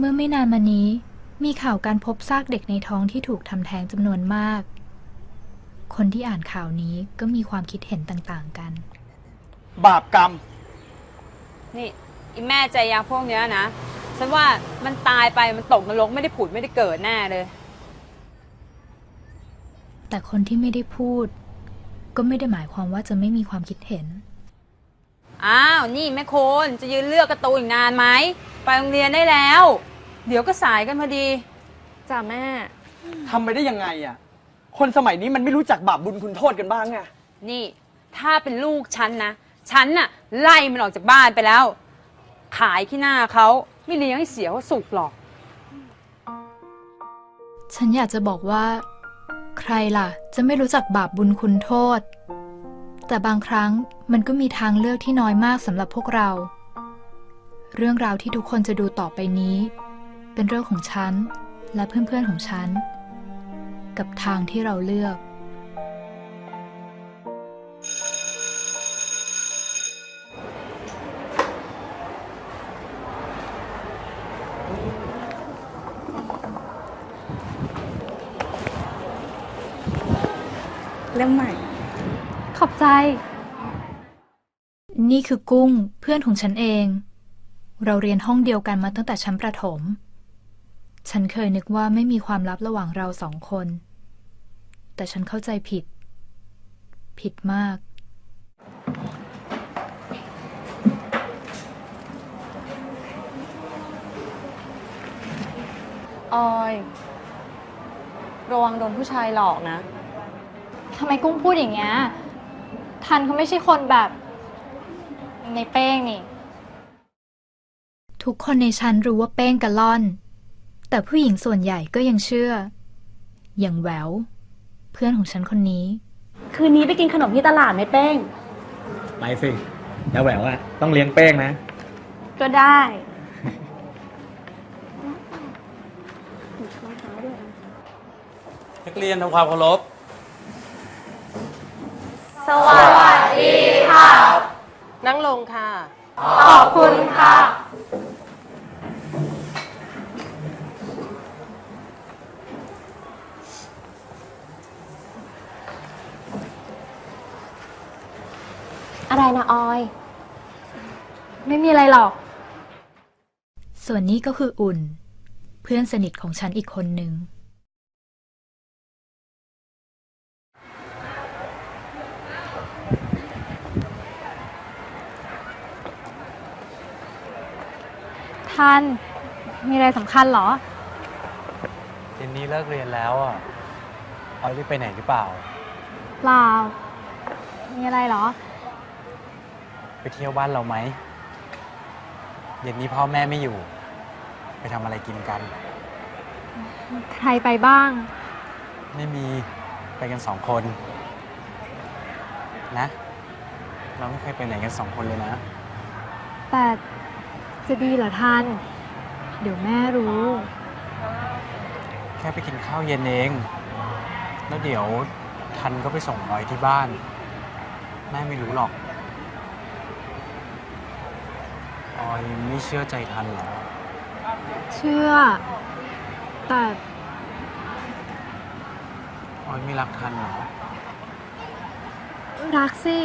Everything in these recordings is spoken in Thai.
เมื่อไม่นานมานี้ มีข่าวการพบซากเด็กในท้องที่ถูกทำแท้งจำนวนมาก คนที่อ่านข่าวนี้ก็มีความคิดเห็นต่างๆกัน บาปกรรม นี่อีแม่ใจยาพวกเนี้ยนะ ฉันว่ามันตายไปมันตกนรกไม่ได้ผุดไม่ได้เกิดแน่เลย แต่คนที่ไม่ได้พูด ก็ไม่ได้หมายความว่าจะไม่มีความคิดเห็น อ้าว นี่แม่โคนจะยืนเลือกการะตูนอีกนานไหม ไปโรงเรียนได้แล้ว เดี๋ยวก็สายกันพอดี จ้ะแม่ ทำไปได้ยังไงอะ คนสมัยนี้มันไม่รู้จักบาปบุญคุณโทษกันบ้างไง นี่ ถ้าเป็นลูกฉันนะ ฉันน่ะ ไล่มันออกจากบ้านไปแล้ว ขายขี้หน้าเขาไม่เลี้ยงให้เสียเขาสุกหรอก ฉันอยากจะบอกว่า ใครล่ะ จะไม่รู้จักบาปบุญคุณโทษ แต่บางครั้งมันก็มีทางเลือกที่น้อยมากสำหรับพวกเรา เรื่องราวที่ทุกคนจะดูต่อไปนี้ เป็นเรื่องของฉัน และเพื่อนๆของฉัน กับทางที่เราเลือก เล่มใหม่ ขอบใจ นี่คือกุ้งเพื่อนของฉันเอง เราเรียนห้องเดียวกันมาตั้งแต่ชั้นประถม ฉันเคยนึกว่าไม่มีความลับระหว่างเราสองคน แต่ฉันเข้าใจผิด ผิดมาก ออย ระวังโดนผู้ชายหลอกนะ ทำไมกุ้งพูดอย่างเงี้ย ทันเขาไม่ใช่คนแบบ ในเป้งนี่ ทุกคนในชั้นรู้ว่าเป้งกะล่อน แต่ผู้หญิงส่วนใหญ่ก็ยังเชื่อ อย่างแหวว เพื่อนของฉันคนนี้ คืนนี้ไปกินขนมที่ตลาดไหมเป้ง ไปสิแล้วแหววอะต้องเลี้ยงเป้งนะ ก็ได้ นักเรียนทำความเคารพ สวัสดีค่ะ นั่งลงค่ะ ขอบคุณค่ะ อะไรนะออย ไม่มีอะไรหรอก ส่วนนี้ก็คืออุ่น เพื่อนสนิทของฉันอีกคนหนึ่งทัน มีอะไรสำคัญเหรอ เย็นนี้เลิกเรียนแล้วอะ ออยได้ไปไหนหรือเปล่า เปล่า มีอะไรเหรอ ไปเที่ยวบ้านเราไหม เย็นนี้พ่อแม่ไม่อยู่ ไปทำอะไรกินกัน ใครไปบ้าง ไม่มีไปกันสองคน นะ เราไม่เคยไปไหนกันสองคนเลยนะ แต่จะดีเหรอทัน เดี๋ยวแม่รู้ แค่ไปกินข้าวเย็นเอง แล้วเดี๋ยวทันก็ไปส่งออยที่บ้าน แม่ไม่รู้หรอก ออยไม่เชื่อใจทันเหรอ เชื่อ แต่ออยไม่รักทันเหรอ รักสิ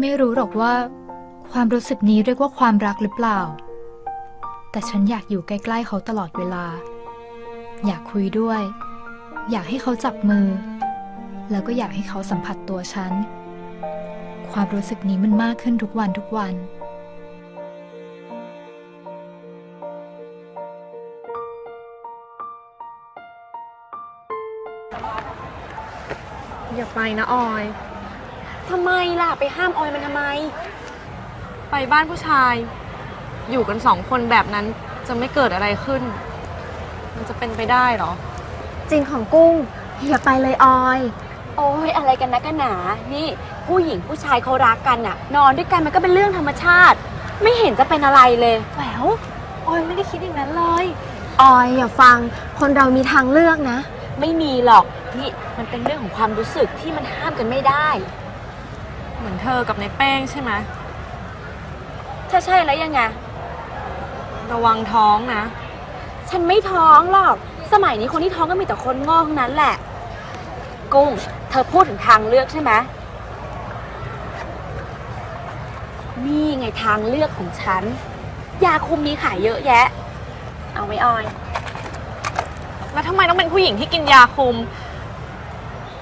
ไม่รู้หรอกว่า ความรู้สึกนี้เรียกว่าความรักหรือเปล่า แต่ฉันอยากอยู่ใกล้ ๆ เขาตลอดเวลา อยากคุยด้วย อยากให้เขาจับมือ แล้วก็อยากให้เขาสัมผัสตัวฉัน ความรู้สึกนี้มันมากขึ้นทุกวันทุกวันอย่าไปนะออย ทำไมล่ะ ไปห้ามออยมันทำไม ไปบ้านผู้ชาย อยู่กันสองคนแบบนั้นจะไม่เกิดอะไรขึ้น มันจะเป็นไปได้เหรอ จริงของกุ้งอย่าไปเลยออย โอ้ยอะไรกันนะกันหนา นี่ผู้หญิงผู้ชายเขารักกันน่ะ นอนด้วยกันมันก็เป็นเรื่องธรรมชาติ ไม่เห็นจะเป็นอะไรเลย แหววออยไม่ได้คิดอย่างนั้นเลย ออยอย่าฟังคนเรามีทางเลือกนะ ไม่มีหรอก นี่มันเป็นเรื่องของความรู้สึกที่มันห้ามกันไม่ได้ เหมือนเธอกับในเป้งใช่ไหมถ้าใช่แล้วยังไง ระวังท้องนะ ฉันไม่ท้องหรอก สมัยนี้คนที่ท้องก็มีแต่คนโง่ทั้งนั้นแหละ กุ้ง เธอพูดถึงทางเลือกใช่ไหมนี่ไงทางเลือกของฉัน ยาคุมมีขายเยอะแยะ เอาไว้ออย แล้วทำไมต้องเป็นผู้หญิงที่กินยาคุม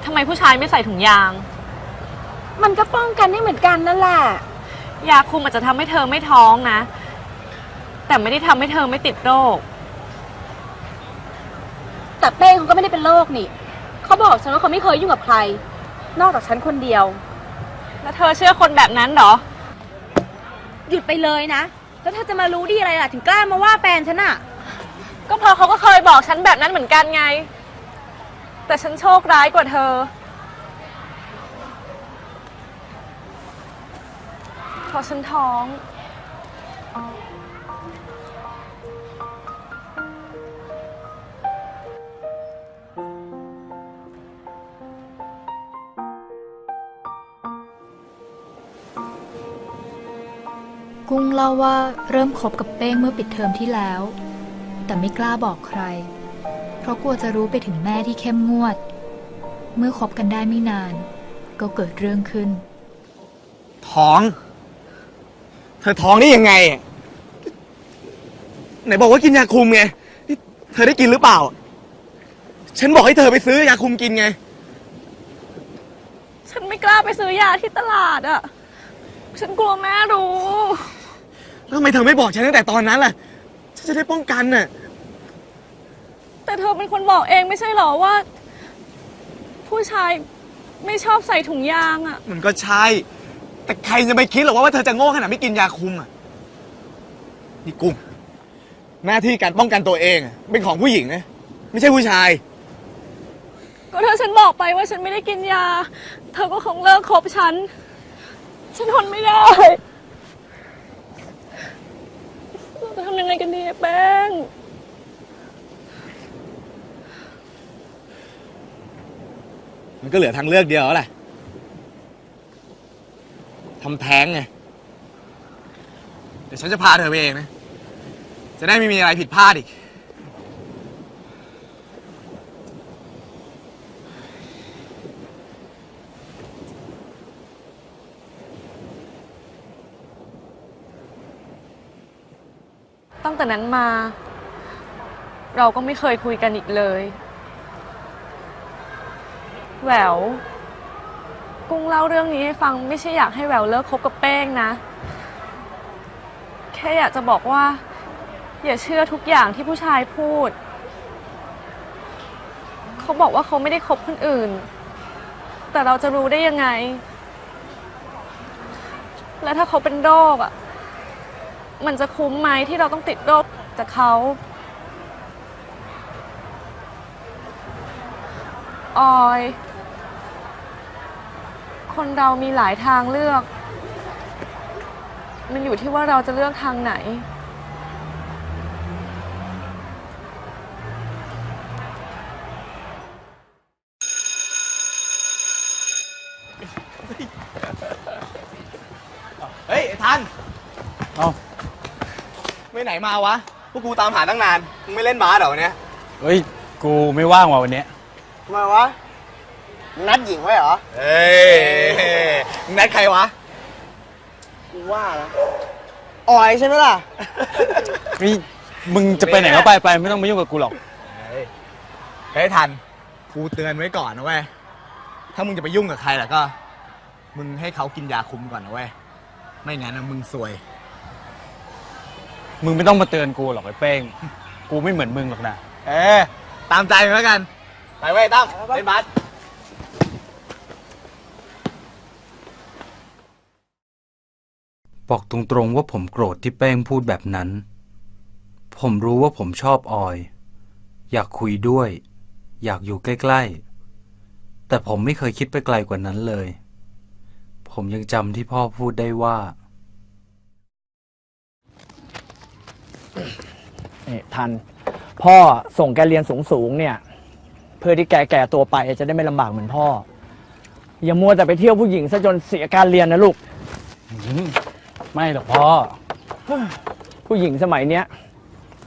ทำไมผู้ชายไม่ใส่ถุงยาง มันก็ป้องกันได้เหมือนกันนั่นแหละ ยาคุมอาจจะทำให้เธอไม่ท้องนะ แต่ไม่ได้ทำให้เธอไม่ติดโรค แต่เป้งเขาก็ไม่ได้เป็นโรคนี่ เขาบอกฉันว่าเขาไม่เคยยุ่งกับใคร นอกจากฉันคนเดียว แล้วเธอเชื่อคนแบบนั้นเหรอ หยุดไปเลยนะ แล้วเธอจะมารู้ดีอะไรล่ะ ถึงกล้ามาว่าแฟนฉันอะก็เพราะเขาก็เคยบอกฉันแบบนั้นเหมือนกันไง แต่ฉันโชคร้ายกว่าเธอ เพราะฉันท้อง กุ้งเล่าว่าเริ่มคบกับเป้งเมื่อปิดเทอมที่แล้ว แต่ไม่กล้าบอกใคร เพราะกลัวจะรู้ไปถึงแม่ที่เข้มงวด เมื่อคบกันได้ไม่นาน ก็เกิดเรื่องขึ้น ท้อง เธอท้องได้ยังไงอะไหนบอกว่ากินยาคุมไงนี่เธอได้กินหรือเปล่า ฉันบอกให้เธอไปซื้อยาคุมกินไง ฉันไม่กล้าไปซื้อยาที่ตลาดอะ ฉันกลัวแม่รู้ แล้วทำไมเธอไม่บอกฉันตั้งแต่ตอนนั้นล่ะ ฉันจะได้ป้องกันน่ะ แต่เธอเป็นคนบอกเองไม่ใช่เหรอว่า ผู้ชายไม่ชอบใส่ถุงยางอะมันก็ใช่ แต่ใครจะไปคิดหรอกว่าว่าเธอจะโง่ขนาดไม่กินยาคุมอะ นี่กุ้ง หน้าที่การป้องกันตัวเองอะเป็นของผู้หญิงนะ ไม่ใช่ผู้ชาย ก็ถ้าฉันบอกไปว่าฉันไม่ได้กินยา เธอก็คงเลิกคบฉัน ฉันทนไม่ได้เรา จะทำยังไงกันดีแป้ง มันก็เหลือทางเลือกเดียวแล้วแหละทำแท้งไง เดี๋ยวฉันจะพาเธอไปเองนะ จะได้ไม่มีอะไรผิดพลาดอีก ตั้งแต่นั้นมา เราก็ไม่เคยคุยกันอีกเลย แหวว กุ้งเล่าเรื่องนี้ให้ฟังไม่ใช่อยากให้แหววเลิกคบกับเป้งนะ แค่อยากจะบอกว่า อย่าเชื่อทุกอย่างที่ผู้ชายพูด เขาบอกว่าเขาไม่ได้คบคนอื่น แต่เราจะรู้ได้ยังไง แล้วถ้าเขาเป็นโรคอะ มันจะคุ้มไหมที่เราต้องติดโรคจากเขาออย คนเรามีหลายทางเลือก มันอยู่ที่ว่าเราจะเลือกทางไหน เฮ้ยไอ้ทัน เอ้า ไม่ไหนมาวะ พวกกูตามหาตั้งนาน มึงไม่เล่นบาสเหรอวันเนี้ยเฮ้ย กูไม่ว่างว่ะวันเนี้ยทำไมวะนัดหญิงไว้เหรอ เฮ้ยมึงนัดใครวะ กูว่านะออยใช่ไหมล่ะนี่มึงจะไปไหนก็ไปไปไม่ต้องมายุ่งกับกูหรอก เฮ้ยทัน กูเตือนไว้ก่อนนะเว้ย ถ้ามึงจะไปยุ่งกับใครล่ะก็ มึงให้เขากินยาคุมก่อนนะเว้ย ไม่งั้นนะมึงซวย มึงไม่ต้องมาเตือนกูหรอกไอ้เป้ง กูไม่เหมือนมึงหรอกนะ เออตามใจมึงแล้วกัน ไปเว้ยตั้มเล่นบาสบอกตรงๆว่าผมโกรธที่แป้งพูดแบบนั้น ผมรู้ว่าผมชอบออย อยากคุยด้วย อยากอยู่ใกล้ๆ แต่ผมไม่เคยคิดไปไกลกว่านั้นเลย ผมยังจำที่พ่อพูดได้ว่า นี่ทัน พ่อส่งแกเรียนสูงๆเนี่ย เพื่อที่แกแก่ตัวไปจะได้ไม่ลำบากเหมือนพ่อ อย่ามัวแต่ไปเที่ยวผู้หญิงซะจนเสียการเรียนนะลูก ไม่หรอกพ่อ ผู้หญิงสมัยเนี้ย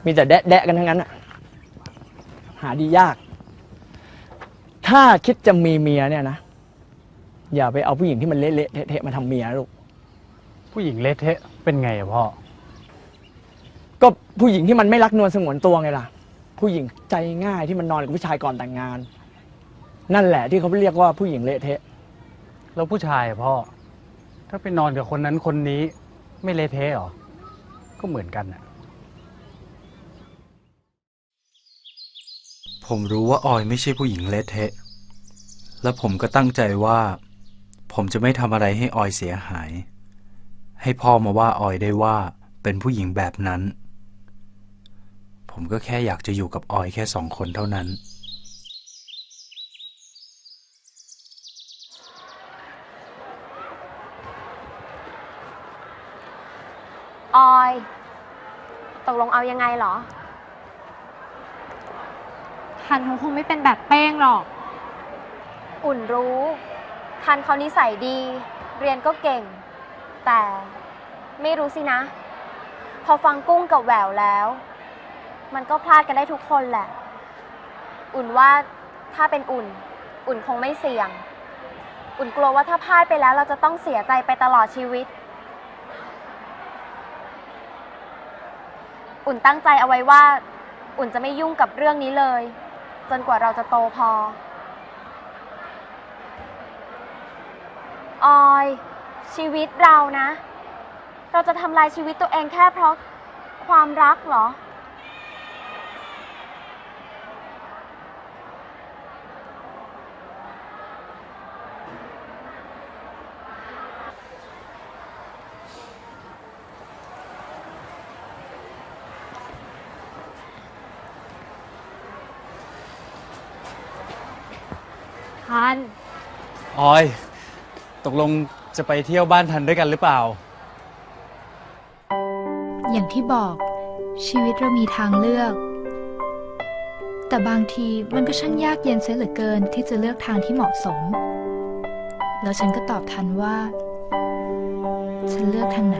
มีแต่แดะแดะกันทั้งนั้นอะหาดียาก ถ้าคิดจะมีเมียเนี่ยนะ อย่าไปเอาผู้หญิงที่มันเละๆเทะๆมาทำเมียนะลูก ผู้หญิงเละเทะเป็นไงอะพ่อ ก็ผู้หญิงที่มันไม่รักนวลสงวนตัวไงล่ะ ผู้หญิงใจง่ายที่มันนอนกับผู้ชายก่อนแต่งงาน นั่นแหละที่เขาเรียกว่าผู้หญิงเละเทะ แล้วผู้ชายอะพ่อ ถ้าไปนอนกับคนนั้นคนนี้ไม่เละเทะหรอ ก็เหมือนกันอะผมรู้ว่าออยไม่ใช่ผู้หญิงเละเทะ และผมก็ตั้งใจว่า ผมจะไม่ทำอะไรให้ออยเสียหาย ให้พ่อมาว่าออยได้ว่าเป็นผู้หญิงแบบนั้น ผมก็แค่อยากจะอยู่กับออยแค่สองคนเท่านั้น ออย ตกลงเอายังไงเหรอ ทันเขาคงไม่เป็นแบบเป้งหรอก อุ่นรู้ ทันเขานิสัยดี เรียนก็เก่ง แต่ไม่รู้สินะ พอฟังกุ้งกับแหววแล้ว มันก็พลาดกันได้ทุกคนแหละ อุ่นว่าถ้าเป็นอุ่น อุ่นคงไม่เสี่ยง อุ่นกลัวว่าถ้าพลาดไปแล้วเราจะต้องเสียใจไปตลอดชีวิต อุ่นตั้งใจเอาไว้ว่า อุ่นจะไม่ยุ่งกับเรื่องนี้เลย จนกว่าเราจะโตพอ ออย ชีวิตเรานะ เราจะทำลายชีวิตตัวเองแค่เพราะความรักเหรอ ทันออย ตกลงจะไปเที่ยวบ้านทันด้วยกันหรือเปล่า อย่างที่บอกชีวิตเรามีทางเลือก แต่บางทีมันก็ช่างยากเย็นเสียเหลือเกินที่จะเลือกทางที่เหมาะสม แล้วฉันก็ตอบทันว่า ฉันเลือกทางไหน